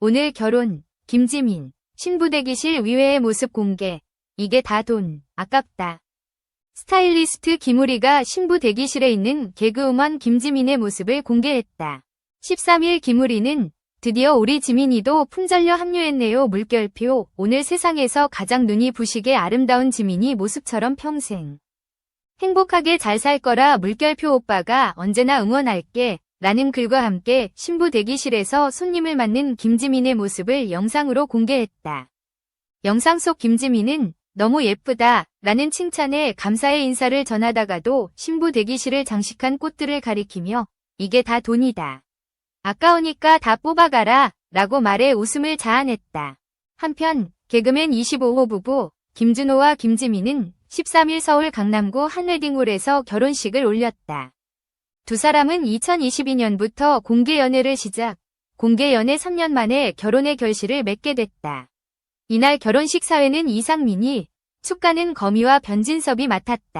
오늘 결혼, 김지민, 신부 대기실 위회의 모습 공개. 이게 다 돈, 아깝다. 스타일리스트 김우리가 신부 대기실에 있는 개그우먼 김지민의 모습을 공개했다. 13일 김우리는 드디어 우리 지민이도 품절려 합류했네요 물결표 오늘 세상에서 가장 눈이 부시게 아름다운 지민이 모습처럼 평생 행복하게 잘 살 거라 물결표 오빠가 언제나 응원할게 라는 글과 함께 신부 대기실에서 손님을 맞는 김지민의 모습을 영상으로 공개했다. 영상 속 김지민은 너무 예쁘다 라는 칭찬에 감사의 인사를 전하다가도 신부 대기실을 장식한 꽃들을 가리키며 이게 다 돈이다. 아까우니까 다 뽑아가라 라고 말해 웃음을 자아냈다. 한편 개그맨 25호 부부 김준호와 김지민은 13일 서울 강남구 한 웨딩홀에서 결혼식을 올렸다. 두 사람은 2022년부터 공개 연애를 시작, 공개 연애 3년 만에 결혼의 결실을 맺게 됐다. 이날 결혼식 사회는 이상민이, 축가는 거미와 변진섭이 맡았다.